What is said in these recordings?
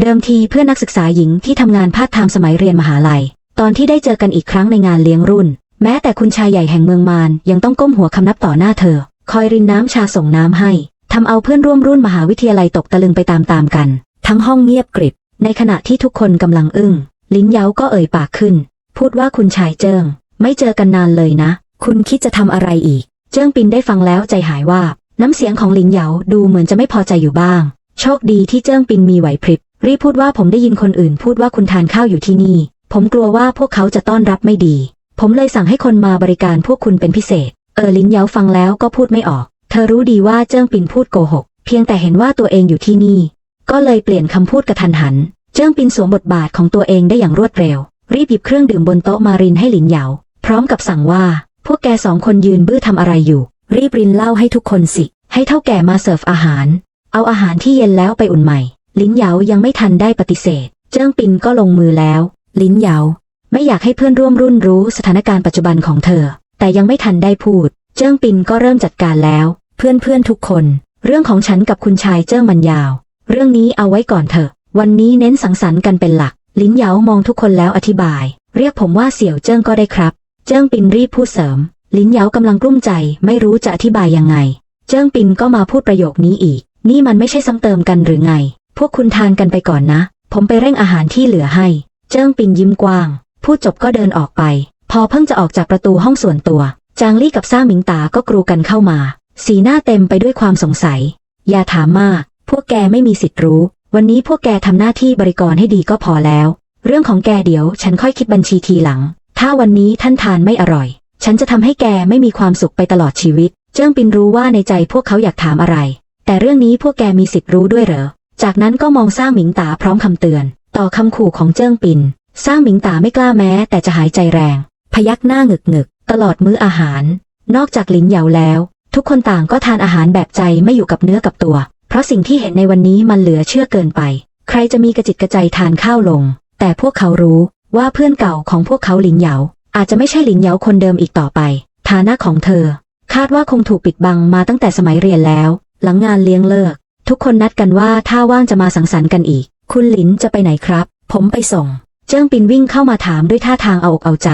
เดิมทีเพื่อนนักศึกษาหญิงที่ทำงานพาร์ทไทม์สมัยเรียนมหาลัย ตอนที่ได้เจอกันอีกครั้งในงานเลี้ยงรุ่น แม้แต่คุณชายใหญ่แห่งเมืองมารยังต้องก้มหัวคำนับต่อหน้าเธอ คอยรินน้ำชาส่งน้ำให้ทำเอาเพื่อนร่วมรุ่นมหาวิทยาลัยตกตะลึงไปตามๆกัน ทั้งห้องเงียบกริบ ในขณะที่ทุกคนกำลังอึ้ง ลิ้นเย้าก็เอ่ยปากขึ้น พูดว่าคุณชายเจิ้งไม่เจอกันนานเลยนะ คุณคิดจะทำอะไรอีก เจิ้งปินได้ฟังแล้วใจหายว่า น้ำเสียงของลินเหยาดูเหมือนจะไม่พอใจอยู่บ้าง โชคดีที่เจิ้งปินมีไหวพริบ รีพูดว่าผมได้ยินคนอื่นพูดว่าคุณทานข้าวอยู่ที่นี่ ผมกลัวว่าพวกเขาจะต้อนรับไม่ดี ผมเลยสั่งให้คนมาบริการพวกคุณเป็นพิเศษ เออลินเหยาฟังแล้วก็พูดไม่ออก เธอรู้ดีว่าเจิ้งปินพูดโกหก เพียงแต่เห็นว่าตัวเองอยู่ที่นี่ ก็เลยเปลี่ยนคำพูดกระทันหัน เจิ้งปินสวมบทบาทของตัวเองได้อย่างรวดเร็ว รีบหยิบเครื่องดื่มบนโต๊ะมารินให้หลินเหยาพร้อมกับสั่งว่า พวกแกสองคนยืนบื้อทำอะไรอยู่ รีบรินเล้าให้ทุกคนสิ ให้เท่าแก่มาเสิร์ฟอาหาร เอาอาหารที่เย็นแล้วไปอุ่นใหม่ ลิ้นเหยายังไม่ทันได้ปฏิเสธ เจิ้งปินก็ลงมือแล้ว ลิ้นเหยาไม่อยากให้เพื่อนร่วมรุ่นรู้สถานการณ์ปัจจุบันของเธอ แต่ยังไม่ทันได้พูด เจิ้งปินก็เริ่มจัดการแล้ว เพื่อนเพื่อนทุกคน เรื่องของฉันกับคุณชายเจิ้งมันยาว เรื่องนี้เอาไว้ก่อนเถอะ วันนี้เน้นสังสรรค์กันเป็นหลัก ลิ้นเหยามองทุกคนแล้วอธิบาย เรียกผมว่าเสี่ยวเจิ้งก็ได้ครับ เจิ้งปินรีบพูดเสริม ลิ้นเหยากำลังกลุ้มใจ ไม่รู้จะอธิบายยังไง เจิ้งปินก็มาพูดประโยคนี้อีก นี่มันไม่ใช่ซ้ำเติมกันหรือไง พวกคุณทานกันไปก่อนนะ ผมไปเร่งอาหารที่เหลือให้ เจิ้งปินยิ้มกว้าง พูดจบก็เดินออกไป พอเพิ่งจะออกจากประตูห้องส่วนตัว จางลี่กับซ่าหมิงตาก็กรูกันเข้ามา สีหน้าเต็มไปด้วยความสงสัย อย่าถามมาก พวกแกไม่มีสิทธิ์รู้ วันนี้พวกแกทำหน้าที่บริกรให้ดีก็พอแล้ว เรื่องของแกเดี๋ยว ฉันค่อยคิดบัญชีทีหลัง ถ้าวันนี้ท่านทานไม่อร่อย ฉันจะทำให้แกไม่มีความสุขไปตลอดชีวิต เจิ้งปินรู้ว่าในใจพวกเขาอยากถามอะไร แต่เรื่องนี้พวกแกมีสิทธิ์รู้ด้วยเหรอ จากนั้นก็มองสร้างหมิงตาพร้อมคำเตือน ต่อคำขู่ของเจิ้งปินสร้างหมิงตาไม่กล้าแม้ แต่จะหายใจแรง พยักหน้าหงึกหงึกตลอดมื้ออาหาร นอกจากลินเหยาแล้ว ทุกคนต่างก็ทานอาหารแบบใจไม่อยู่กับเนื้อกับตัว เพราะสิ่งที่เห็นในวันนี้มันเหลือเชื่อเกินไป ใครจะมีกระจิตกระใจทานข้าวลง แต่พวกเขารู้ว่าเพื่อนเก่าของพวกเขาหลินเหยา อาจจะไม่ใช่หลินเหยาคนเดิมอีกต่อไป ฐานะของเธอ คาดว่าคงถูกปิดบังมาตั้งแต่สมัยเรียนแล้ว หลังงานเลี้ยงเลิก ทุกคนนัดกันว่าถ้าว่างจะมาสังสรรค์กันอีก คุณหลินจะไปไหนครับ ผมไปส่ง เจิ้งปินวิ่งเข้ามาถามด้วยท่าทางเอาอกเอาใจ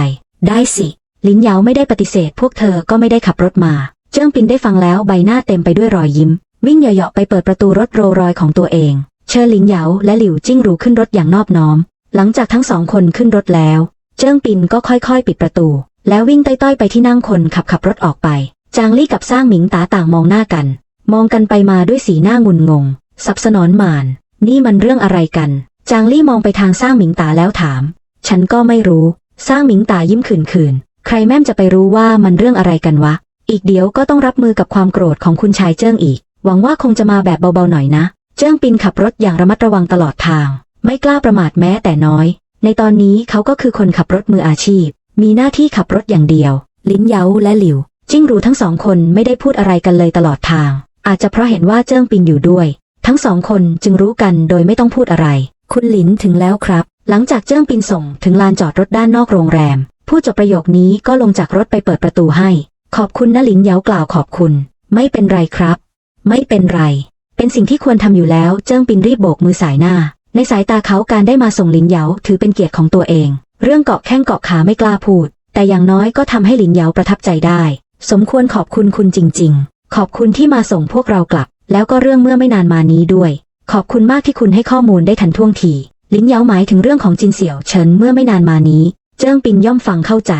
ได้สิลินเหยาไม่ได้ปฏิเสธ พวกเธอก็ไม่ได้ขับรถมา เจิ้งปินได้ฟังแล้วใบหน้าเต็มไปด้วยรอยยิ้ม วิ่งเหยาะๆไปเปิดประตูรถโรลรอยของตัวเอง เชิญลินเหยาและหลิวจิ้งหรูขึ้นรถอย่างนอบน้อม หลังจากทั้งสองคนขึ้นรถแล้ว เจิ้งปินก็ค่อยๆ ปิดประตู แล้ววิ่งต้อยๆไปที่นั่งคนขับขับรถออกไป จางลี่กับสร้างหมิงตาต่างมองหน้ากัน มองกันไปมาด้วยสีหน้างุนงง สับสนอนหมาน นี่มันเรื่องอะไรกัน จางลี่มองไปทางสร้างหมิงตาแล้วถาม ฉันก็ไม่รู้ สร้างหมิงตายิ้มขื่นๆใครแม่มจะไปรู้ว่ามันเรื่องอะไรกันวะ อีกเดี๋ยวก็ต้องรับมือกับความโกรธของคุณชายเจิ้งอีก หวังว่าคงจะมาแบบเบาๆหน่อยนะ เจิ้งปินขับรถอย่างระมัดระวังตลอดทาง ไม่กล้าประมาทแม้แต่น้อย ในตอนนี้เขาก็คือคนขับรถมืออาชีพ มีหน้าที่ขับรถอย่างเดียว ลิ้นเย้าและหลิว จิ้งรูทั้งสองคนไม่ได้พูดอะไรกันเลยตลอดทาง อาจจะเพราะเห็นว่าเจิ้งปินอยู่ด้วย ทั้งสองคนจึงรู้กันโดยไม่ต้องพูดอะไร คุณหลินถึงแล้วครับ หลังจากเจิ้งปินส่งถึงลานจอดรถด้านนอกโรงแรม ผู้จบประโยคนี้ก็ลงจากรถไปเปิดประตูให้ ขอบคุณนะหลินเหยากล่าวขอบคุณ ไม่เป็นไรครับ ไม่เป็นไร เป็นสิ่งที่ควรทำอยู่แล้วเจิ้งปินรีบโบกมือสายหน้า ในสายตาเขาการได้มาส่งหลินเหยาถือเป็นเกียรติของตัวเอง เรื่องเกาะแข้งเกาะขาไม่กล้าพูด แต่อย่างน้อยก็ทำให้หลินเหยาประทับใจได้ สมควรขอบคุณคุณจริง ๆ ขอบคุณที่มาส่งพวกเรากลับ แล้วก็เรื่องเมื่อไม่นานมานี้ด้วย ขอบคุณมากที่คุณให้ข้อมูลได้ทันท่วงที ลินเหยาหมายถึงเรื่องของจินเสี่ยวเฉินเมื่อไม่นานมานี้ เจิ้งปินย่อมฟังเข้าใจ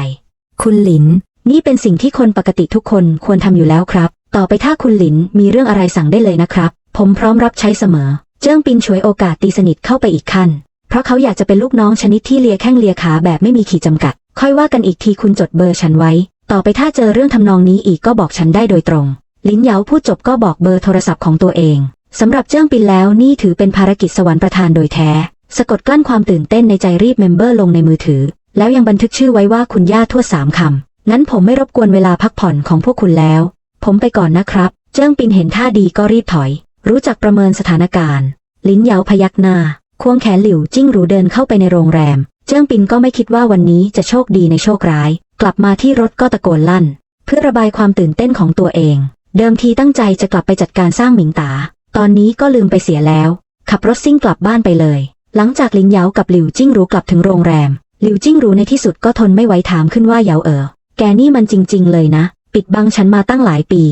คุณหลิน นี่เป็นสิ่งที่คนปกติทุกคนควรทำอยู่แล้วครับ ต่อไปถ้าคุณหลินมีเรื่องอะไรสั่งได้เลยนะครับ ผมพร้อมรับใช้เสมอ เจิ้งปินฉวยโอกาสตีสนิทเข้าไปอีกขั้น เพราะเขาอยากจะเป็นลูกน้องชนิดที่เลียแข้งเลียขาแบบไม่มีขีดจำกัด ค่อยว่ากันอีกทีคุณจดเบอร์ฉันไว้ ต่อไปถ้าเจอเรื่องทำนองนี้อีกก็บอกฉันได้โดยตรง ลินเหยาพูดจบก็บอกเบอร์โทรศัพท์ของตัวเองสำหรับเจิ้งปินแล้วนี่ถือเป็นภารกิจสวรรค์ประทานโดยแท้ สะกดกลั้นความตื่นเต้นในใจรีบเมมเบอร์ลงในมือถือ แล้วยังบันทึกชื่อไว้ว่าคุณย่าทั่วสามคำงั้นผมไม่รบกวนเวลาพักผ่อนของพวกคุณแล้ว ผมไปก่อนนะครับ เจิ้งปินเห็นท่าดีก็รีบถอย รู้จักประเมินสถานการณ์ ลิ้นเหยาพยักหน้าควงแขนหลิวจิ้งหรูเดินเข้าไปในโรงแรม เจิ้งปินก็ไม่คิดว่าวันนี้จะโชคดีในโชคร้าย กลับมาที่รถก็ตะโกนลั่น เพื่อระบายความตื่นเต้นของตัวเอง เดิมทีตั้งใจจะกลับไปจัดการสร้างหมิงตา ตอนนี้ก็ลืมไปเสียแล้ว ขับรถซิ่งกลับบ้านไปเลย หลังจากลิงเหยากับหลิวจิ้งรู้กลับถึงโรงแรม หลิวจิ้งรู้ในที่สุดก็ทนไม่ไหวถามขึ้นว่าเหยาเอ๋อ แกนี่มันจริง ๆ เลยนะ ปิดบังฉันมาตั้งหลายปี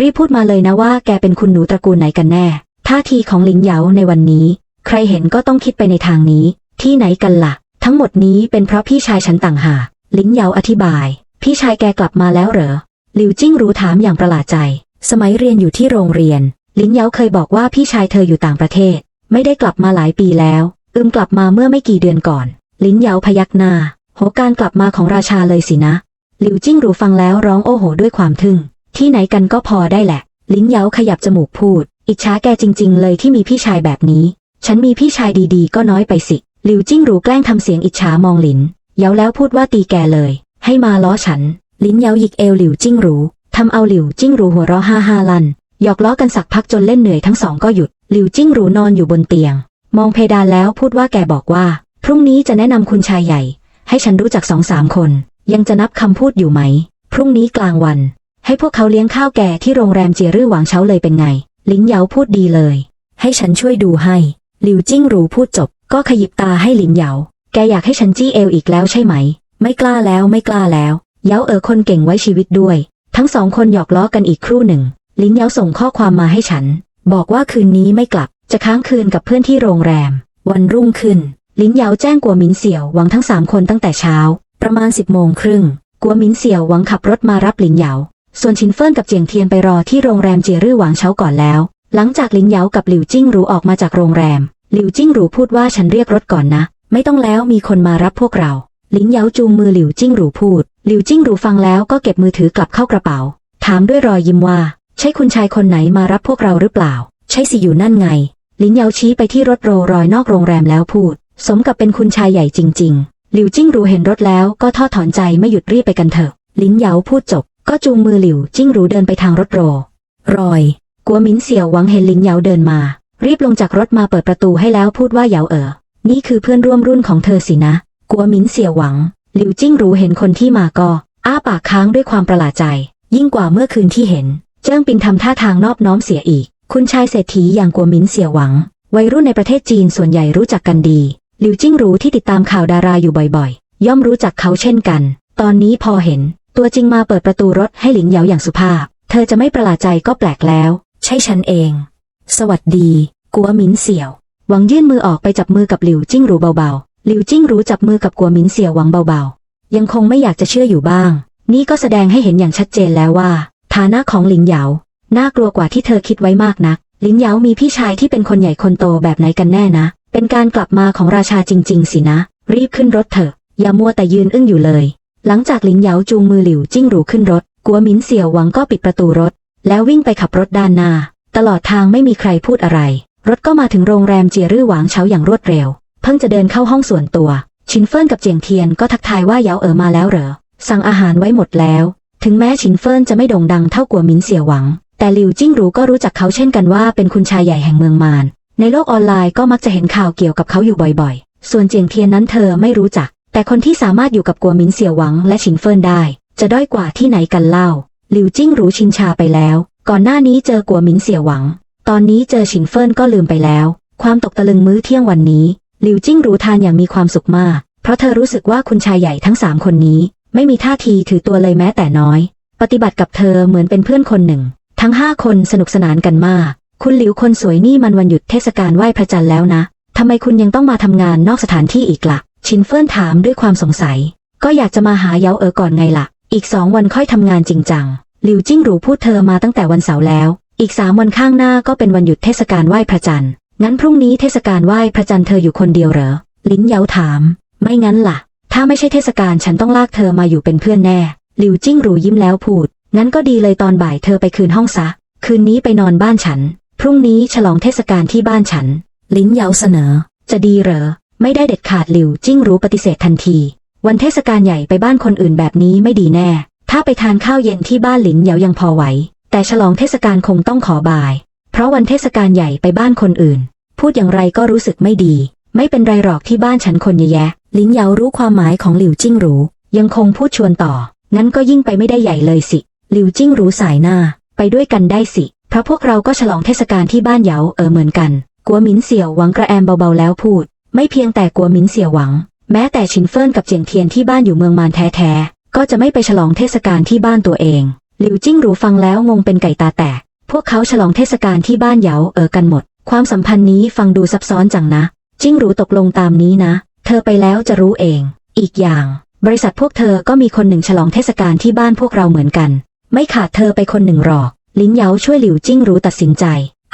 รีบพูดมาเลยนะว่าแกเป็นคุณหนูตระกูลไหนกันแน่ ท่าทีของลิงเหยาในวันนี้ ใครเห็นก็ต้องคิดไปในทางนี้ ที่ไหนกันละ่ะ ทั้งหมดนี้เป็นเพราะพี่ชายฉันต่างหากลิงเหยาอธิบาย พี่ชายแกกลับมาแล้วเหรอ หลิวจิ้งรู้ถามอย่างประหลาดใจ สมัยเรียนอยู่ที่โรงเรียน ลินเยาเคยบอกว่าพี่ชายเธออยู่ต่างประเทศ ไม่ได้กลับมาหลายปีแล้ว อึมกลับมาเมื่อไม่กี่เดือนก่อน ลินเยาพยักหน้า โหการกลับมาของราชาเลยสินะ หลิวจิ้งรู้ฟังแล้วร้องโอ้โหด้วยความทึ่ง ที่ไหนกันก็พอได้แหละ ลิ้นเยาขยับจมูกพูด อิจฉาแกจริง ๆ เลยที่มีพี่ชายแบบนี้ ฉันมีพี่ชายดีๆ ก็น้อยไปสิ หลิวจิ้งรู้แกล้งทำเสียงอิจฉามองลิน เยาแล้วพูดว่าตีแกเลย ให้มาล้อฉัน ลิ้นเยาหยิกเอวหลิวจิ้งรู้ทำเอาหลิวจิ้งรู้หัวเราะฮ่าฮ่าลันหยอกล้อกันสักพักจนเล่นเหนื่อยทั้งสองก็หยุด หลิวจิ้งรู้นอนอยู่บนเตียง มองเพดานแล้วพูดว่าแกบอกว่า พรุ่งนี้จะแนะนำคุณชายใหญ่ ให้ฉันรู้จักสองสามคน ยังจะนับคำพูดอยู่ไหม พรุ่งนี้กลางวัน ให้พวกเขาเลี้ยงข้าวแกที่โรงแรมเจียรื่อหวางเช้าเลยเป็นไง ลิ้นเยาพูดดีเลย ให้ฉันช่วยดูให้ หลิวจิ้งรู้พูดจบ ก็ขยิบตาให้ลิ้นเยาแกอยากให้ฉันจี้เอวอีกแล้วใช่ไหม ไม่กล้าแล้วไม่กล้าแล้ว เหยาเอ๋อคนเก่งไว้ชีวิตด้วย ทั้งสองคนหยอกล้อกันอีกครู่หนึ่ง ลิ้นเหยาส่งข้อความมาให้ฉัน บอกว่าคืนนี้ไม่กลับ จะค้างคืนกับเพื่อนที่โรงแรม วันรุ่งขึ้น ลิ้นเหยาแจ้งกัวหมินเสี่ยวหวังทั้งสามคนตั้งแต่เช้า ประมาณสิบโมงครึ่งกัวหมินเสี่ยวหวังขับรถมารับลินเหยาส่วนชินเฟินกับเจียงเทียนไปรอที่โรงแรมเจียรื่อหวางเช้าก่อนแล้ว หลังจากลินเหยากับหลิวจิ้งหรูออกมาจากโรงแรม หลิวจิ้งหรูพูดว่าฉันเรียกรถก่อนนะ ไม่ต้องแล้วมีคนมารับพวกเรา ลินเหยาจูงมือหลิวจิ้งหรูพูด หลิวจิ้งรูฟังแล้วก็เก็บมือถือกลับเข้ากระเป๋า ถามด้วยรอยยิ้มว่า ใช่คุณชายคนไหนมารับพวกเราหรือเปล่า ใช่สิอยู่นั่นไง ลินเยาชี้ไปที่รถโรรอยนอกโรงแรมแล้วพูด สมกับเป็นคุณชายใหญ่จริง ๆ หลิวจิ้งรูเห็นรถแล้วก็ทอดถอนใจไม่หยุดรีบไปกันเถอะ ลินเยาพูดจบ ก็จูงมือหลิวจิ้งรูเดินไปทางรถโรรอย กัวมินเสี่ยวหวังเห็นลินเยาเดินมา รีบลงจากรถมาเปิดประตูให้แล้วพูดว่าเหยาเอ๋อนี่คือเพื่อนร่วมรุ่นของเธอสินะ กัวมินเสี่ยวหวัง หลิวจิ้งรู้เห็นคนที่มาก็อ้าปากค้างด้วยความประหลาดใจ ยิ่งกว่าเมื่อคืนที่เห็น เจิ้งปินทำท่าทางนอบน้อมเสียอีก คุณชายเศรษฐีอย่างกัวหมินเสี่ยวหวัง วัยรุ่นในประเทศจีนส่วนใหญ่รู้จักกันดี หลิวจิ้งรู้ที่ติดตามข่าวดาราอยู่บ่อยๆ ย่อมรู้จักเขาเช่นกัน ตอนนี้พอเห็น ตัวจริงมาเปิดประตูรถให้หลินเหยาอย่างสุภาพ เธอจะไม่ประหลาดใจก็แปลกแล้ว ใช่ฉันเอง สวัสดี กัวหมินเสี่ยว หวังยื่นมือออกไปจับมือกับหลิวจิ้งรู้เบาๆ หลิวจิ้งรู้จับมือกับกัวหมินเสี่ยวหวังเบาๆ ยังคงไม่อยากจะเชื่ออยู่บ้าง นี่ก็แสดงให้เห็นอย่างชัดเจนแล้วว่า ฐานะของหลินเหยา น่ากลัวกว่าที่เธอคิดไว้มากนัก หลินเหยามีพี่ชายที่เป็นคนใหญ่คนโตแบบไหนกันแน่นะ เป็นการกลับมาของราชาจริง ๆ สินะ รีบขึ้นรถเถอะ อย่ามัวแต่ยืนอึ้งอยู่เลย หลังจากหลินเหยาจูงมือหลิวจิ้งรู้ขึ้นรถ กัวหมินเสี่ยวหวังก็ปิดประตูรถ แล้ววิ่งไปขับรถด้านหน้า ตลอดทางไม่มีใครพูดอะไร รถก็มาถึงโรงแรมเจียรื่อหวางเช้าอย่างรวดเร็ว เพิ่งจะเดินเข้าห้องส่วนตัว ชินเฟินกับเจียงเทียนก็ทักทายว่าเยาเอ๋อมาแล้วเหรอ สั่งอาหารไว้หมดแล้ว ถึงแม้ชินเฟินจะไม่โด่งดังเท่ากัวหมินเสี่ยวหวัง แต่หลิวจิ้งรู้ก็รู้จักเขาเช่นกันว่าเป็นคุณชายใหญ่แห่งเมืองมารในโลกออนไลน์ก็มักจะเห็นข่าวเกี่ยวกับเขาอยู่บ่อยๆ ส่วนเจียงเทียนนั้นเธอไม่รู้จัก แต่คนที่สามารถอยู่กับกัวหมินเสี่ยวหวังและชินเฟินได้ จะด้อยกว่าที่ไหนกันเล่า หลิวจิ้งรู้ชินชาไปแล้ว ก่อนหน้านี้เจอกัวหมินเสี่ยวหวัง ตอนนี้เจอชินเฟินก็ลืมไปแล้ว ความตกตะลึงมื้อเที่ยงวันนี้ ลิวจิ้งรู้ทานอย่างมีความสุขมาก เพราะเธอรู้สึกว่าคุณชายใหญ่ทั้งสามคนนี้ ไม่มีท่าทีถือตัวเลยแม้แต่น้อย ปฏิบัติกับเธอเหมือนเป็นเพื่อนคนหนึ่ง ทั้งห้าคนสนุกสนานกันมาก คุณหลิวคนสวยนี่มันวันหยุดเทศกาลไหว้พระจันทร์แล้วนะทำไมคุณยังต้องมาทำงานนอกสถานที่อีกละ่ะ ชินเฟิ่นถามด้วยความสงสัย ก็อยากจะมาหาเยาเอ๋อก่อนไงล่ะ อีกสองวันค่อยทำงานจริงจังหลิวจิ้งหรูพูดเธอมาตั้งแต่วันเสาร์แล้ว อีกสามวันข้างหน้าก็เป็นวันหยุดเทศกาลไหว้พระจันทร์ งั้นพรุ่งนี้เทศกาลไหว้พระจันทร์เธออยู่คนเดียวเหรอ ลิ้นเหยาถาม ไม่งั้นล่ะ ถ้าไม่ใช่เทศกาลฉันต้องลากเธอมาอยู่เป็นเพื่อนแน่ หลิวจิ้งหรูยิ้มแล้วพูด งั้นก็ดีเลยตอนบ่ายเธอไปคืนห้องซะ คืนนี้ไปนอนบ้านฉัน พรุ่งนี้ฉลองเทศกาลที่บ้านฉัน ลิ้นเหยาเสนอ จะดีเหรอ ไม่ได้เด็ดขาดหลิวจิ้งหรูปฏิเสธทันที วันเทศกาลใหญ่ไปบ้านคนอื่นแบบนี้ไม่ดีแน่ ถ้าไปทานข้าวเย็นที่บ้านหลินเหยายังพอไหว แต่ฉลองเทศกาลคงต้องขอบาย เพราะวันเทศกาลใหญ่ไปบ้านคนอื่น พูดอย่างไรก็รู้สึกไม่ดี ไม่เป็นไรหรอกที่บ้านฉันคนเยอะแยะ ลิ้นเยารู้ความหมายของหลิวจิ้งหรูยังคงพูดชวนต่อ งั้นก็ยิ่งไปไม่ได้ใหญ่เลยสิ หลิวจิ้งหรูสายหน้า ไปด้วยกันได้สิ เพราะพวกเราก็ฉลองเทศกาลที่บ้านเยาเออเหมือนกัน กัวหมินเสี่ยวหวังกระแอมเบาๆแล้วพูด ไม่เพียงแต่กัวหมินเสี่ยวหวัง แม้แต่ชินเฟินกับเจียงเทียนที่บ้านอยู่เมืองมานแท้ๆก็จะไม่ไปฉลองเทศกาลที่บ้านตัวเอง หลิวจิ้งหรูฟังแล้วงงเป็นไก่ตาแตก พวกเขาฉลองเทศกาลที่บ้านเหยาเออกันหมด ความสัมพันธ์นี้ฟังดูซับซ้อนจังนะ จิ้งหรูตกลงตามนี้นะ เธอไปแล้วจะรู้เอง อีกอย่าง บริษัทพวกเธอก็มีคนหนึ่งฉลองเทศกาลที่บ้านพวกเราเหมือนกัน ไม่ขาดเธอไปคนหนึ่งหรอก ลินเหยาช่วยหลิวจิ้งหรูตัดสินใจ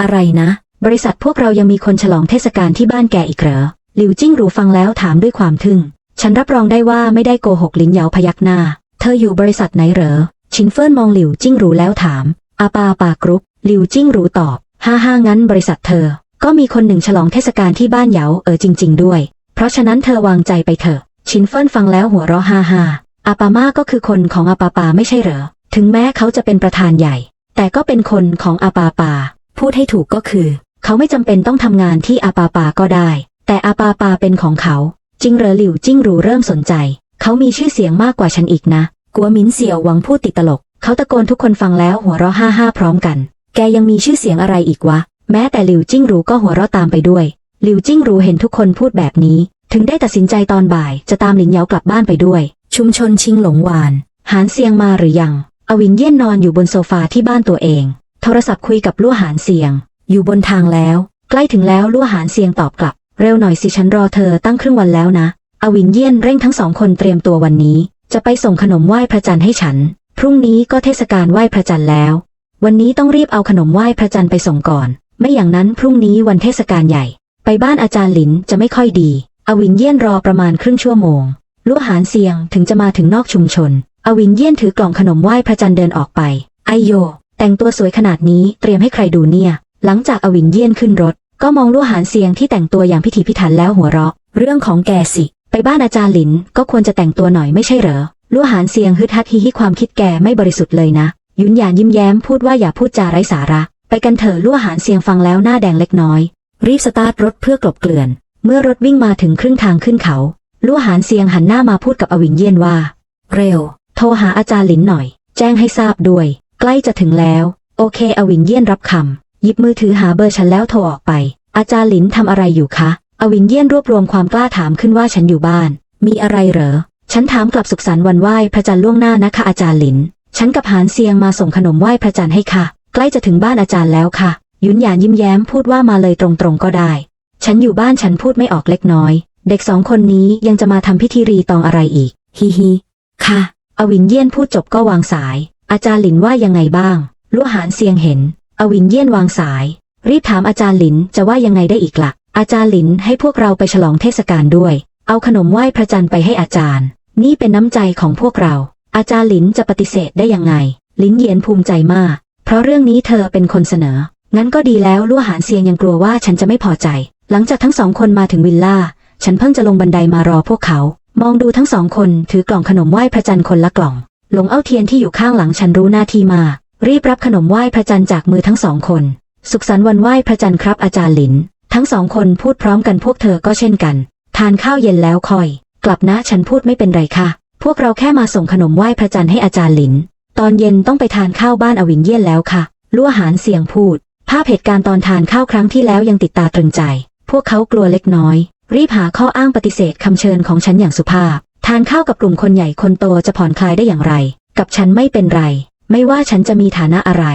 อะไรนะ บริษัทพวกเรายังมีคนฉลองเทศกาลที่บ้านแกอีกเหรอ หลิวจิ้งหรูฟังแล้วถามด้วยความทึ่ง ฉันรับรองได้ว่าไม่ได้โกหกลินเหยาพยักหน้า เธออยู่บริษัทไหนเหรอ ชินเฟินมองหลิวจิ้งหรูแล้วถาม อาปาปากรุ๊ปหลิวจิ้งรู้ตอบฮ่าฮ่างั้นบริษัทเธอ ก็มีคนหนึ่งฉลองเทศกาลที่บ้านเหยาเออจริง ๆ ด้วย เพราะฉะนั้นเธอวางใจไปเถอะ ชินเฟินฟังแล้วหัวเราะฮ่าฮ่าอาปามาก็คือคนของอาปาปาไม่ใช่เหรอ ถึงแม้เขาจะเป็นประธานใหญ่ แต่ก็เป็นคนของอาปาปา พูดให้ถูกก็คือ เขาไม่จำเป็นต้องทำงานที่อาปาปาก็ได้ แต่อาปาปาเป็นของเขา จิงเหรอหลิวจิ้งรู้เริ่มสนใจ เขามีชื่อเสียงมากกว่าฉันอีกนะ กัวมินเสี่ยวหวังพูดติดตลก เขาตะโกนทุกคนฟังแล้วหัวเราะฮ่าฮ่าพร้อมกัน แกยังมีชื่อเสียงอะไรอีกวะ แม้แต่หลิวจิ้งรูก็หัวเราะตามไปด้วย หลิวจิ้งรูเห็นทุกคนพูดแบบนี้ ถึงได้ตัดสินใจตอนบ่าย จะตามหลินเหยากลับบ้านไปด้วย ชุมชนชิงหลงหวาน หานเซียงมาหรือยัง อวินเยี่ยนนอนอยู่บนโซฟาที่บ้านตัวเอง โทรศัพท์คุยกับลู่หานเซียง อยู่บนทางแล้ว ใกล้ถึงแล้วลู่หานเซียงตอบกลับ เร็วหน่อยสิฉันรอเธอตั้งครึ่งวันแล้วนะ อวินเยี่ยนเร่งทั้งสองคนเตรียมตัววันนี้ จะไปส่งขนมไหว้พระจันทร์ให้ฉัน พรุ่งนี้ก็เทศกาลไหว้พระจันทร์แล้ว วันนี้ต้องรีบเอาขนมไหว้พระจันทร์ไปส่งก่อน ไม่อย่างนั้นพรุ่งนี้วันเทศกาลใหญ่ ไปบ้านอาจารย์หลินจะไม่ค่อยดี อวินเยี่ยนรอประมาณครึ่งชั่วโมงลู่หานเซียงถึงจะมาถึงนอกชุมชน อวินเยี่ยนถือกล่องขนมไหว้พระจันทร์เดินออกไป ไอโย แต่งตัวสวยขนาดนี้เตรียมให้ใครดูเนี่ย หลังจากอวินเยี่ยนขึ้นรถ ก็มองลู่หานเซียงที่แต่งตัวอย่างพิถีพิถันแล้วหัวเราะ เรื่องของแกสิ ไปบ้านอาจารย์หลินก็ควรจะแต่งตัวหน่อยไม่ใช่เหรอ ลู่หานเซียงฮึดฮัดฮิฮิความคิดแกไม่บริสุทธิ์เลยนะ ยุนหยานยิ้มแย้มพูดว่าอย่าพูดจาไร้สาระ ไปกันเถอะลู่หานเซียงฟังแล้วหน้าแดงเล็กน้อย รีบสตาร์ทรถเพื่อกลบเกลื่อน เมื่อรถวิ่งมาถึงครึ่งทางขึ้นเขาลู่หานเซียงหันหน้ามาพูดกับอวินเยี่ยนว่า เร็ว โทรหาอาจารย์หลินหน่อย แจ้งให้ทราบด้วย ใกล้จะถึงแล้ว โอเค อวินเยี่ยนรับคำหยิบมือถือหาเบอร์ฉันแล้วโทรออกไป อาจารย์หลินทำอะไรอยู่คะ อวินเยี่ยนรวบรวมความกล้าถามขึ้นว่าฉันอยู่บ้าน มีอะไรเหรอ ฉันถามกลับสุขสันต์วันไหว้พระจันทร์ล่วงหน้านะคะอาจารย์หลิน ฉันกับหานเซียงมาส่งขนมไหว้พระจันทร์ให้ค่ะ ใกล้จะถึงบ้านอาจารย์แล้วค่ะ ยุนหยานยิ้มแย้มพูดว่ามาเลยตรงๆก็ได้ ฉันอยู่บ้านฉันพูดไม่ออกเล็กน้อย เด็กสองคนนี้ยังจะมาทำพิธีรีตองอะไรอีก ฮิฮิค่ะ อวินเยี่ยนพูดจบก็วางสาย อาจารย์หลินว่ายังไงบ้างลู่หานเซียงเห็น อวินเยี่ยนวางสาย รีบถามอาจารย์หลินจะว่ายังไงได้อีกละ่ะ อาจารย์หลินให้พวกเราไปฉลองเทศกาลด้วย เอาขนมไหว้พระจันทร์ไปให้อาจารย์ นี่เป็นน้ำใจของพวกเรา อาจารย์หลินจะปฏิเสธได้ยังไงลินเยียนภูมิใจมาก เพราะเรื่องนี้เธอเป็นคนเสนอ งั้นก็ดีแล้วลู่หานเซียงยังกลัวว่าฉันจะไม่พอใจ หลังจากทั้งสองคนมาถึงวิลล่า ฉันเพิ่งจะลงบันไดมารอพวกเขา มองดูทั้งสองคนถือกล่องขนมไหว้พระจันทร์คนละกล่อง หลงเอ้าเทียนที่อยู่ข้างหลังฉันรู้หน้าที่มา รีบรับขนมไหว้พระจันทร์จากมือทั้งสองคน สุขสันต์วันไหว้พระจันทร์ครับอาจารย์หลิน ทั้งสองคนพูดพร้อมกันพวกเธอก็เช่นกัน ทานข้าวเย็นแล้วคอย กลับนะฉันพูดไม่เป็นไรค่ะ พวกเราแค่มาส่งขนมไหว้พระจันทร์ให้อาจารย์หลิน ตอนเย็นต้องไปทานข้าวบ้านอวินเยี่ยนแล้วค่ะลั่วหานเสียงพูด ภาพเหตุการณ์ตอนทานข้าวครั้งที่แล้วยังติดตาตรึงใจ พวกเขากลัวเล็กน้อย รีบหาข้ออ้างปฏิเสธคำเชิญของฉันอย่างสุภาพ ทานข้าวกับกลุ่มคนใหญ่คนโตจะผ่อนคลายได้อย่างไร กับฉันไม่เป็นไร ไม่ว่าฉันจะมีฐานะอะไร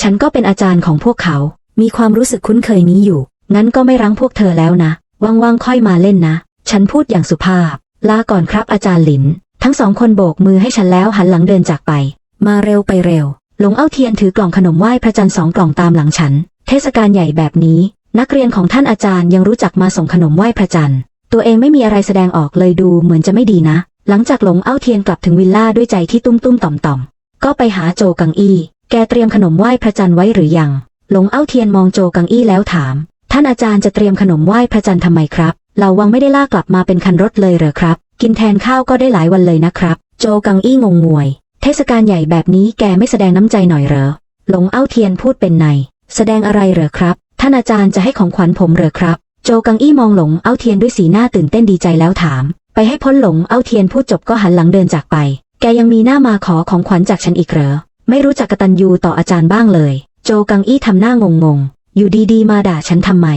ฉันก็เป็นอาจารย์ของพวกเขา มีความรู้สึกคุ้นเคยนี้อยู่ งั้นก็ไม่รั้งพวกเธอแล้วนะ ว่างๆค่อยมาเล่นนะ ฉันพูดอย่างสุภาพ ลาก่อนครับอาจารย์หลิน ทั้งสองคนโบกมือให้ฉันแล้วหันหลังเดินจากไป มาเร็วไปเร็ว หลงเอ้าเทียนถือกล่องขนมไหว้พระจันทร์สองกล่องตามหลังฉัน เทศกาลใหญ่แบบนี้ นักเรียนของท่านอาจารย์ยังรู้จักมาส่งขนมไหว้พระจันทร์ ตัวเองไม่มีอะไรแสดงออกเลยดูเหมือนจะไม่ดีนะ หลังจากหลงเอ้าเทียนกลับถึงวิลล่าด้วยใจที่ตุ้มตุ้มต่อมต่อมก็ไปหาโจกังอี้ แกเตรียมขนมไหว้พระจันทร์ไว้หรือยัง หลงเอ้าเทียนมองโจกังอี้แล้วถาม ท่านอาจารย์จะเตรียมขนมไหว้พระจันทร์ทำไมครับ เราวังไม่ได้ลากกลับมาเป็นคันรถเลยเหรอครับ กินแทนข้าวก็ได้หลายวันเลยนะครับ โจกังอี้งงงวย เทศกาลใหญ่แบบนี้แกไม่แสดงน้ำใจหน่อยเหรอ หลงเอ้าเทียนพูดเป็นใน แสดงอะไรเหรอครับ ท่านอาจารย์จะให้ของขวัญผมเหรอครับ โจกังอี้มองหลงเอ้าเทียนด้วยสีหน้าตื่นเต้นดีใจแล้วถาม ไปให้พ้นหลงเอ้าเทียนพูดจบก็หันหลังเดินจากไป แกยังมีหน้ามาขอของขวัญจากฉันอีกเหรอ ไม่รู้จักกตัญญูต่ออาจารย์บ้างเลย โจกังอี้ทำหน้างงงอยู่ดีๆ มาด่าฉันทำไม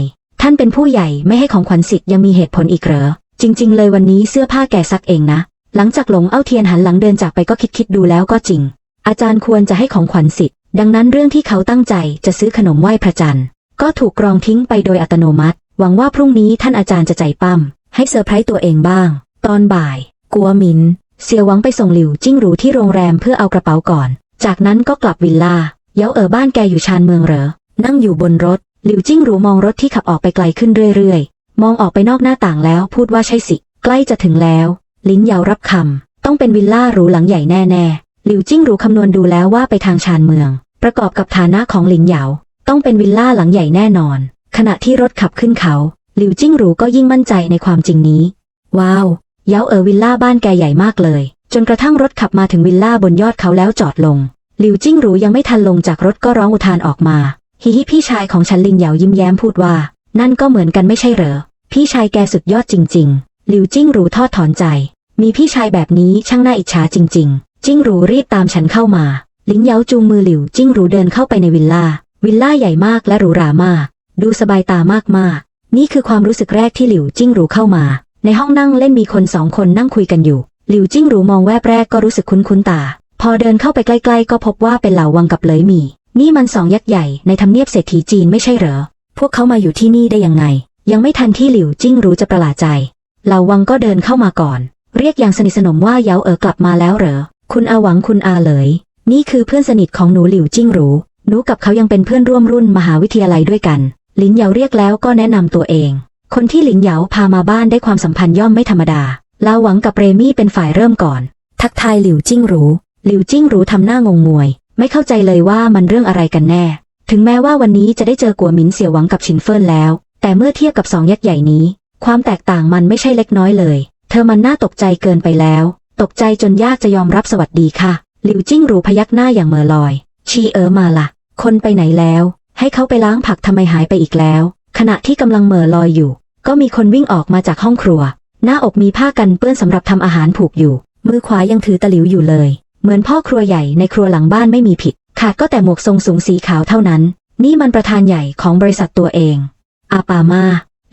ท่านเป็นผู้ใหญ่ไม่ให้ของขวัญสิทธิ์ยังมีเหตุผลอีกเหรอ จริง ๆ เลยวันนี้เสื้อผ้าแกซักเองนะ หลังจากหลงเอ้าเทียนหันหลังเดินจากไปก็คิดคิดๆดูแล้วก็จริง อาจารย์ควรจะให้ของขวัญสิทธิ์ ดังนั้นเรื่องที่เขาตั้งใจจะซื้อขนมไหว้พระจันทร์ ก็ถูกกรองทิ้งไปโดยอัตโนมัติ หวังว่าพรุ่งนี้ท่านอาจารย์จะใจปั้ม ให้เซอร์ไพรส์ตัวเองบ้าง ตอนบ่าย กัวหมิน เสียหวังไปส่งหลิวจิ้งหรูที่โรงแรมเพื่อเอากระเป๋าก่อน จากนั้นก็กลับวิลล่า เย้าเอ๋อบ้านแกอยู่ชานเมืองเหรอ นั่งอยู่บนรถ หลิวจิ้งหรูมองรถที่ขับออกไปไกลขึ้นเรื่อยๆ มองออกไปนอกหน้าต่างแล้วพูดว่าใช่สิ ใกล้จะถึงแล้ว ลิ้นยาวรับคำ ต้องเป็นวิลล่าหรูหลังใหญ่แน่ๆ หลิวจิ้งหรูคำนวณดูแล้วว่าไปทางชานเมือง ประกอบกับฐานะของหลินเหยาต้องเป็นวิลล่าหลังใหญ่แน่นอน ขณะที่รถขับขึ้นเขา หลิวจิ้งหรูก็ยิ่งมั่นใจในความจริงนี้ ว้าวเย้าเออวิลล่าบ้านแกใหญ่มากเลย จนกระทั่งรถขับมาถึงวิลล่าบนยอดเขาแล้วจอดลง หลิวจิ้งหรูยังไม่ทันลงจากรถก็ร้องอุทานออกมา ฮิฮิพี่ชายของฉันลินเหยายิ้มแย้มพูดว่า นั่นก็เหมือนกันไม่ใช่เหรอ พี่ชายแกสุดยอดจริง ๆ หลิวจิ้งรูทอดถอนใจ มีพี่ชายแบบนี้ช่างน่าอิจฉาจริง ๆ จิ้งรูรีบตามฉันเข้ามา ลินเหยาจูงมือหลิวจิ้งรูเดินเข้าไปในวิลล่า วิลล่าใหญ่มากและหรูหรามาก ดูสบายตามากๆ นี่คือความรู้สึกแรกที่หลิวจิ้งรูเข้ามา ในห้องนั่งเล่นมีคนสองคนนั่งคุยกันอยู่ หลิวจิ้งรูมองแวบแรกก็รู้สึกคุ้นๆตา พอเดินเข้าไปใกล้ ๆ ก็พบว่าเป็นเหล่าวังกับเลยมี นี่มันสองยักษ์ใหญ่ในทำเนียบเศรษฐีจีนไม่ใช่เหรอ พวกเขามาอยู่ที่นี่ได้ยังไง ยังไม่ทันที่หลิวจิ้งรู้จะประหลาดใจ เหล่าวังก็เดินเข้ามาก่อน เรียกอย่างสนิทสนมว่าเย้าเอ๋อกลับมาแล้วเหรอ คุณอาหวังคุณอาเลย นี่คือเพื่อนสนิทของหนูหลิวจิ้งรู้ หนูกับเขายังเป็นเพื่อนร่วมรุ่นมหาวิทยาลัยด้วยกัน ลินเหยาเรียกแล้วก็แนะนำตัวเอง คนที่หลินเหยาพามาบ้านได้ความสัมพันธ์ย่อมไม่ธรรมดาลาหวังกับเรมี่เป็นฝ่ายเริ่มก่อน ทักทายหลิวจิ้งรู้ หลิวจิ้งรู้ทำหน้างงงวย ไม่เข้าใจเลยว่ามันเรื่องอะไรกันแน่ ถึงแม้ว่าวันนี้จะได้เจอกัวหมินเสี่ยวหวังกับชินเฟินแล้ว แต่เมื่อเทียบกับสองยักษ์ใหญ่นี้ ความแตกต่างมันไม่ใช่เล็กน้อยเลย เธอมันน่าตกใจเกินไปแล้ว ตกใจจนยากจะยอมรับสวัสดีค่ะ หลิวจิ้งรูพยักหน้าอย่างเหม่อลอย ชีเอ๋อมาละ่ะคนไปไหนแล้ว ให้เขาไปล้างผักทำไมหายไปอีกแล้ว ขณะที่กำลังเหม่อลอยอยู่ ก็มีคนวิ่งออกมาจากห้องครัว หน้าอกมีผ้ากันเปื้อนสำหรับทำอาหารผูกอยู่ มือขวายังถือตะหลิวอยู่เลย เหมือนพ่อครัวใหญ่ในครัวหลังบ้านไม่มีผิด ขาดก็แต่หมวกทรงสูงสีขาวเท่านั้น นี่มันประธานใหญ่ของบริษัทตัวเอง อาปามา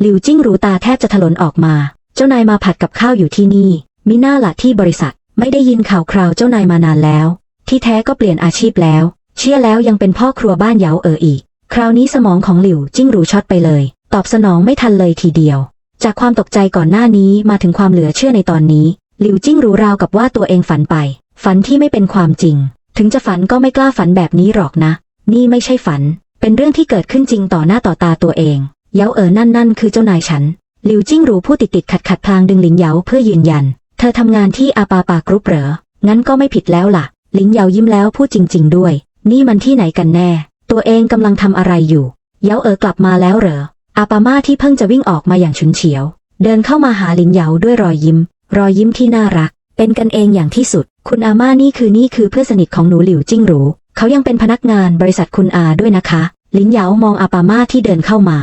หลิวจิ้งรูตาแทบจะถลนออกมา เจ้านายมาผัดกับข้าวอยู่ที่นี่ มิน่าละที่บริษัทไม่ได้ยินข่าวคราวเจ้านายมานานแล้ว ที่แท้ก็เปลี่ยนอาชีพแล้ว เชื่อแล้วยังเป็นพ่อครัวบ้านเหยาเอออีก คราวนี้สมองของหลิวจิ้งรูช็อตไปเลย ตอบสนองไม่ทันเลยทีเดียว จากความตกใจก่อนหน้านี้มาถึงความเหลือเชื่อในตอนนี้ หลิวจิ้งรูราวกับว่าตัวเองฝันไป ฝันที่ไม่เป็นความจริง ถึงจะฝันก็ไม่กล้าฝันแบบนี้หรอกนะ นี่ไม่ใช่ฝัน เป็นเรื่องที่เกิดขึ้นจริงต่อหน้าต่อตาตัวเอง เยาเอ๋อนั่นนั่นคือเจ้านายฉัน หลิวจิ้งรู้พูดติดติดขัดขัดพลางดึงหลินเหยาเพื่อยืนยัน เธอทำงานที่อาปาปากรุ๊ปเหรอ งั้นก็ไม่ผิดแล้วล่ะ หลินเหยายิ้มแล้วพูดจริง ๆ ด้วย นี่มันที่ไหนกันแน่ ตัวเองกำลังทำอะไรอยู่ เยาเอ๋อกลับมาแล้วเหรอ อาปามาที่เพิ่งจะวิ่งออกมาอย่างฉุนเฉียว เดินเข้ามาหาหลินเหยาด้วยรอยยิ้ม รอยยิ้มที่น่ารัก เป็นกันเองอย่างที่สุด คุณอาม่านี่คือนี่คือเพื่อนสนิทของหนูหลิวจิ้งหรู เขายังเป็นพนักงานบริษัทคุณอาด้วยนะคะ ลินเหยามองอาปาม่าที่เดินเข้ามา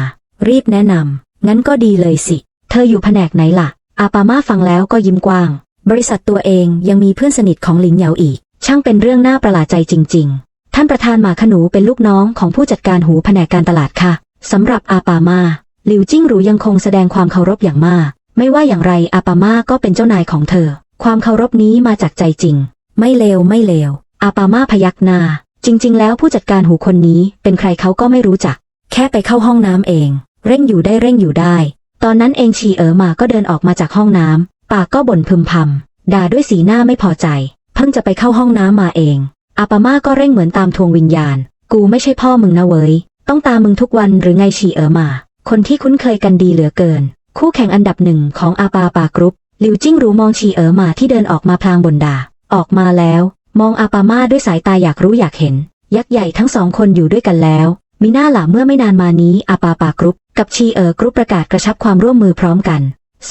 รีบแนะนำงั้นก็ดีเลยสิ เธออยู่แผนกไหนล่ะ อาปาม่าฟังแล้วก็ยิ้มกว้าง บริษัทตัวเองยังมีเพื่อนสนิทของหลินเหยาอีก ช่างเป็นเรื่องน่าประหลาดใจจริง ๆ ท่านประธานหมาขนูเป็นลูกน้องของผู้จัดการหูแผนกการตลาดค่ะสำหรับอาปาม่าหลิวจิ้งหรูยังคงแสดงความเคารพอย่างมาก ไม่ว่าอย่างไรอาปาม่าก็เป็นเจ้านายของเธอ ความเคารพนี้มาจากใจจริง ไม่เลวไม่เลว อาปามาพยักหน้า จริง ๆ แล้วผู้จัดการหูคนนี้เป็นใครเขาก็ไม่รู้จัก แค่ไปเข้าห้องน้ำเอง เร่งอยู่ได้เร่งอยู่ได้ ตอนนั้นเองชีเอ๋อมาก็เดินออกมาจากห้องน้ำปากก็บ่นพึมพำด่าด้วยสีหน้าไม่พอใจ เพิ่งจะไปเข้าห้องน้ำมาเอง อาปามาก็เร่งเหมือนตามทวงวิญญาณ กูไม่ใช่พ่อมึงนะเว้ย ต้องตามมึงทุกวันหรือไงชีเอ๋อมา คนที่คุ้นเคยกันดีเหลือเกิน คู่แข่งอันดับหนึ่งของอาปาปากรุ๊ป หลิวจิ้งรู้มองชีเอ๋อมาที่เดินออกมาพลางบนด่า ออกมาแล้ว มองอาปาม่าด้วยสายตาอยากรู้อยากเห็น ยักษ์ใหญ่ทั้งสองคนอยู่ด้วยกันแล้ว มีหน้าหล่ะเมื่อไม่นานมานี้อาปาปากรุ๊ปกับชีเอ๋อกรุ๊ปประกาศกระชับความร่วมมือพร้อมกัน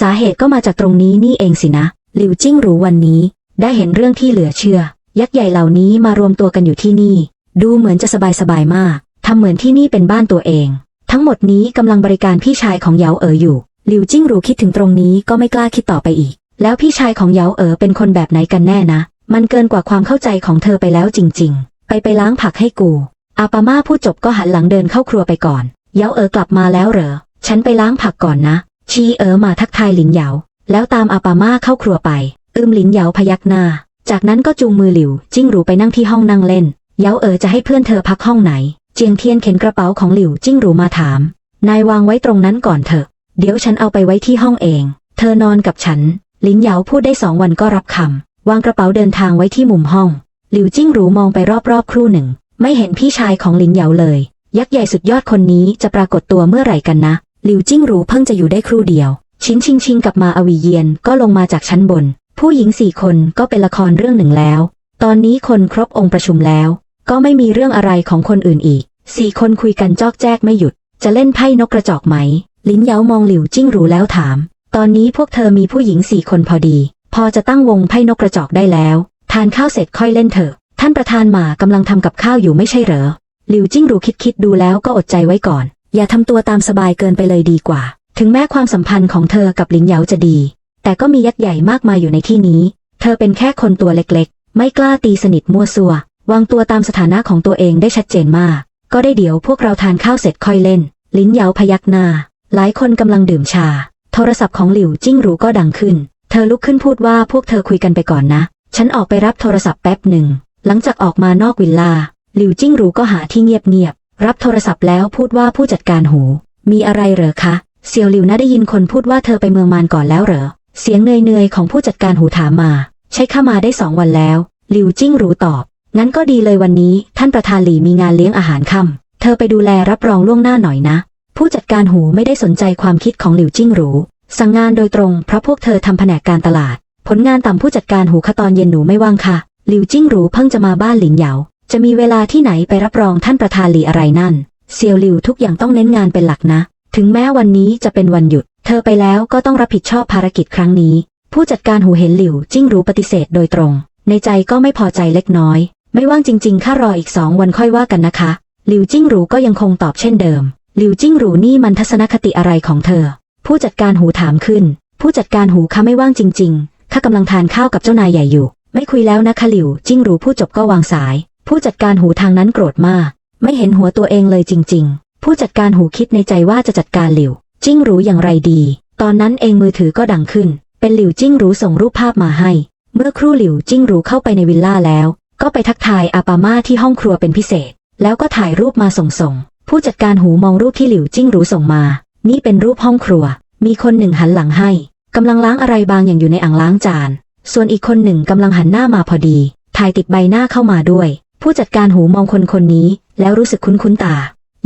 สาเหตุก็มาจากตรงนี้นี่เองสินะ หลิวจิ้งรู้วันนี้ ได้เห็นเรื่องที่เหลือเชื่อ ยักษ์ใหญ่เหล่านี้มารวมตัวกันอยู่ที่นี่ ดูเหมือนจะสบายสบายมากทำเหมือนที่นี่เป็นบ้านตัวเอง ทั้งหมดนี้กำลังบริการพี่ชายของเหยาเอ๋ออยู่ หลิวจิ้งรู้คิดถึงตรงนี้ก็ไม่กล้าคิดต่อไปอีก แล้วพี่ชายของเหยาเอ๋อเป็นคนแบบไหนกันแน่นะ มันเกินกว่าความเข้าใจของเธอไปแล้วจริง ๆ ไปไปล้างผักให้กูอาปาม่าพูดจบก็หันหลังเดินเข้าครัวไปก่อนเหยาเอ๋อกลับมาแล้วเหรอ ฉันไปล้างผักก่อนนะ ชีเอ๋อมาทักทายหลินเหยา แล้วตามอาปาม่าเข้าครัวไปอึมหลินเหยาพยักหน้า จากนั้นก็จูงมือหลิวจิ้งหรูไปนั่งที่ห้องนั่งเล่นเหยาเอ๋อจะให้เพื่อนเธอพักห้องไหน เจียงเทียนเข็นกระเป๋าของหลิวจิ้งหรูมาถาม นายวางไว้ตรงนั้นก่อนเถอะ เดี๋ยวฉันเอาไปไว้ที่ห้องเอง เธอนอนกับฉัน ลินเหยาพูดได้สองวันก็รับคำ วางกระเป๋าเดินทางไว้ที่มุมห้อง หลิวจิ้งหรูมองไปรอบๆครู่หนึ่ง ไม่เห็นพี่ชายของลินเหยาเลย ยักษ์ใหญ่สุดยอดคนนี้จะปรากฏตัวเมื่อไหร่กันนะ หลิวจิ้งหรูเพิ่งจะอยู่ได้ครู่เดียว ชินชิงชิงกับมาอวีเยียนก็ลงมาจากชั้นบน ผู้หญิงสี่คนก็เป็นละครเรื่องหนึ่งแล้ว ตอนนี้คนครบองค์ประชุมแล้ว ก็ไม่มีเรื่องอะไรของคนอื่นอีก สี่คนคุยกันจอกแจกไม่หยุด จะเล่นไพ่นกกระจอกไหม ลิ้นเหยามองหลิวจิ้งหรูแล้วถาม ตอนนี้พวกเธอมีผู้หญิงสี่คนพอดี พอจะตั้งวงไพ่นกกระจอกได้แล้ว ทานข้าวเสร็จค่อยเล่นเถอะ ท่านประธานหมากำลังทำกับข้าวอยู่ไม่ใช่เหรอ หลิวจิ้งหรูคิดคิดๆดูแล้วก็อดใจไว้ก่อน อย่าทำตัวตามสบายเกินไปเลยดีกว่า ถึงแม้ความสัมพันธ์ของเธอกับลินเหยาจะดี แต่ก็มียักษ์ใหญ่มากมายอยู่ในที่นี้ เธอเป็นแค่คนตัวเล็กๆ ไม่กล้าตีสนิทมั่วซั่ววางตัวตามสถานะของตัวเองได้ชัดเจนมาก ก็ได้เดี๋ยวพวกเราทานข้าวเสร็จค่อยเล่น ลิ้นเยาพยักหน้า หลายคนกำลังดื่มชา โทรศัพท์ของหลิวจิ้งหรูก็ดังขึ้น เธอลุกขึ้นพูดว่าพวกเธอคุยกันไปก่อนนะ ฉันออกไปรับโทรศัพท์แป๊บหนึ่ง หลังจากออกมานอกวิลล่า หลิวจิ้งหรูก็หาที่เงียบๆ รับโทรศัพท์แล้วพูดว่าผู้จัดการหู มีอะไรเหรอคะ เซียวหลิวน่าได้ยินคนพูดว่าเธอไปเมืองมานก่อนแล้วเหรอ เสียงเนยๆของผู้จัดการหูถามมา ใช่ข้ามาได้สองวันแล้ว หลิวจิ้งหรูตอบ งั้นก็ดีเลยวันนี้ ท่านประธานหลีมีงานเลี้ยงอาหารค่ำเธอไปดูแลรับรองล่วงหน้าหน่อยนะ ผู้จัดการหูไม่ได้สนใจความคิดของหลิวจิ้งหรู สั่งงานโดยตรงเพราะพวกเธอทำแผนกการตลาด ผลงานต่ำผู้จัดการหูคะตอนเย็นหนูไม่ว่างค่ะ หลิวจิ้งหรูเพิ่งจะมาบ้านหลินเหยา จะมีเวลาที่ไหนไปรับรองท่านประธานหลีอะไรนั่น เซียวหลิวทุกอย่างต้องเน้นงานเป็นหลักนะ ถึงแม้วันนี้จะเป็นวันหยุด เธอไปแล้วก็ต้องรับผิดชอบภารกิจครั้งนี้ ผู้จัดการหูเห็นหลิวจิ้งหรูปฏิเสธโดยตรง ในใจก็ไม่พอใจเล็กน้อย ไม่ว่างจริงๆข้ารออีกสองวันค่อยว่ากันนะคะ หลิวจิ้งหรูก็ยังคงตอบเช่นเดิม ลิวจิ้งหรูนี่มันทัศนคติอะไรของเธอ ผู้จัดการหูถามขึ้น ผู้จัดการหูคะไม่ว่างจริงๆข้ากำลังทานข้าวกับเจ้านายใหญ่อยู่ ไม่คุยแล้วนะคะหลิวจิ้งหรูผู้จบก็วางสาย ผู้จัดการหูทางนั้นโกรธมาก ไม่เห็นหัวตัวเองเลยจริง ๆ ผู้จัดการหูคิดในใจว่าจะจัดการหลิวจิ้งหรูอย่างไรดี ตอนนั้นเองมือถือก็ดังขึ้น เป็นหลิวจิ้งหรูส่งรูปภาพมาให้ เมื่อครู่หลิวจิ้งหรูเข้าไปในวิลล่าแล้ว ก็ไปทักทายอาปาม่าที่ห้องครัวเป็นพิเศษ แล้วก็ถ่ายรูปมาส่งส่ง ผู้จัดการหูมองรูปที่หลิวจิ้งหรูส่งมา นี่เป็นรูปห้องครัว มีคนหนึ่งหันหลังให้กำลังล้างอะไรบางอย่างอยู่ในอ่างล้างจาน ส่วนอีกคนหนึ่งกำลังหันหน้ามาพอดี ถ่ายติดใบหน้าเข้ามาด้วย ผู้จัดการหูมองคนคนนี้ แล้วรู้สึกคุ้นๆตา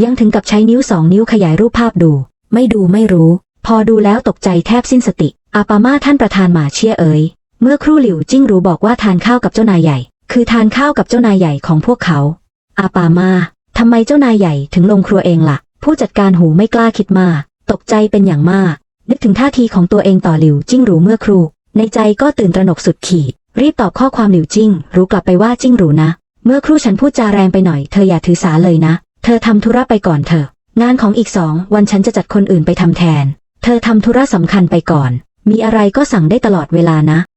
ยังถึงกับใช้นิ้วสองนิ้วขยายรูปภาพดู ไม่ดูไม่รู้ พอดูแล้วตกใจแทบสิ้นสติ อาปาม่าท่านประธานหมาเชี่ยเอ๋ย เมื่อครู่หลิวจิ้งรู้บอกว่าทานข้าวกับเจ้านายใหญ่ คือทานข้าวกับเจ้านายใหญ่ของพวกเขา อาปาม่า ทำไมเจ้านายใหญ่ถึงลงครัวเองล่ะ ผู้จัดการหูไม่กล้าคิดมาก ตกใจเป็นอย่างมาก นึกถึงท่าทีของตัวเองต่อหลิวจิ้งรู้เมื่อครู ในใจก็ตื่นตระหนกสุดขีด รีบตอบข้อความหลิวจิ้ง รู้กลับไปว่าจิ้งรู้นะ เมื่อครูฉันพูดจาแรงไปหน่อยเธออย่าถือสาเลยนะ เธอทำธุระไปก่อนเถอะ งานของอีกสองวันฉันจะจัดคนอื่นไปทำแทน เธอทำธุระสำคัญไปก่อน มีอะไรก็สั่งได้ตลอดเวลานะ